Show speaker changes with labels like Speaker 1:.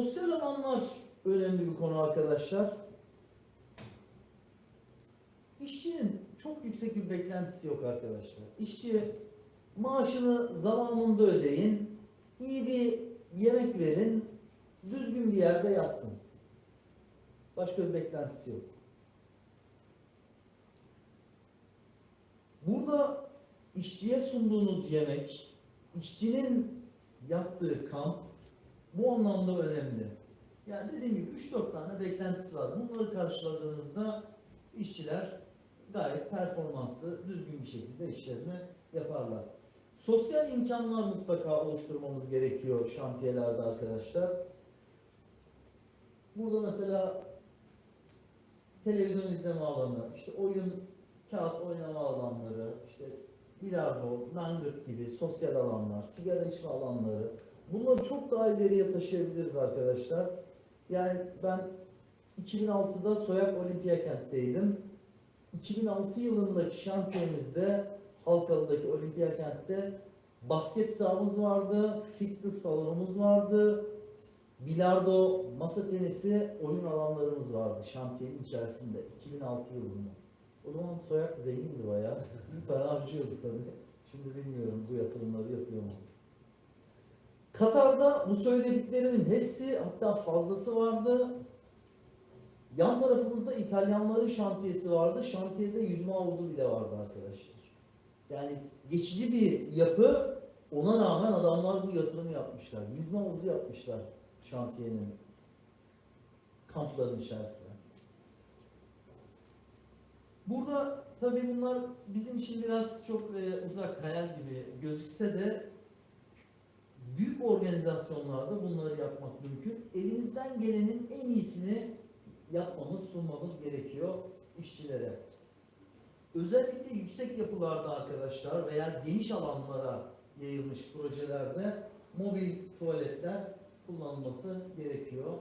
Speaker 1: Sosyal alanlar önemli bir konu arkadaşlar. İşçinin çok yüksek bir beklentisi yok arkadaşlar. İşçiye maaşını zamanında ödeyin, iyi bir yemek verin, düzgün bir yerde yatsın. Başka bir beklentisi yok. Burada işçiye sunduğunuz yemek, işçinin yattığı kamp bu anlamda önemli. Yani dediğim gibi 3-4 tane beklentisi var. Bunları karşıladığınızda işçiler gayet performanslı, düzgün bir şekilde işlerini yaparlar. Sosyal imkanlar mutlaka oluşturmamız gerekiyor şantiyelerde arkadaşlar. Burada mesela televizyon izleme alanı, işte oyun, kağıt oynama alanları, işte bilardo, langırt gibi sosyal alanlar, sigara içme alanları. Bunları çok daha ileriye taşıyabiliriz arkadaşlar. Yani ben 2006'da Soyak Olimpiya kentteydim. 2006 yılındaki şantiyemizde Halkalı'daki Olimpiya kentte basket sahamız vardı, fitness salonumuz vardı, bilardo, masa tenisi oyun alanlarımız vardı şantiyenin içerisinde 2006 yılında. O zaman Soyak zengindi bayağı. Para harcıyordu tabii. Şimdi bilmiyorum bu mu? Katar'da bu söylediklerimin hepsi hatta fazlası vardı. Yan tarafımızda İtalyanların şantiyesi vardı. Şantiyede yüzme havuzu bile vardı arkadaşlar. Yani geçici bir yapı ona rağmen adamlar bu yatırımı yapmışlar. Yüzme havuzu yapmışlar şantiyenin kampların içerisinde. Burada tabii bunlar bizim için biraz çok e, uzak hayal gibi gözükse de büyük organizasyonlarda bunları yapmak mümkün. Elimizden gelenin en iyisini yapmamız, sunmamız gerekiyor işçilere. Özellikle yüksek yapılarda arkadaşlar veya geniş alanlara yayılmış projelerde mobil tuvaletler kullanılması gerekiyor.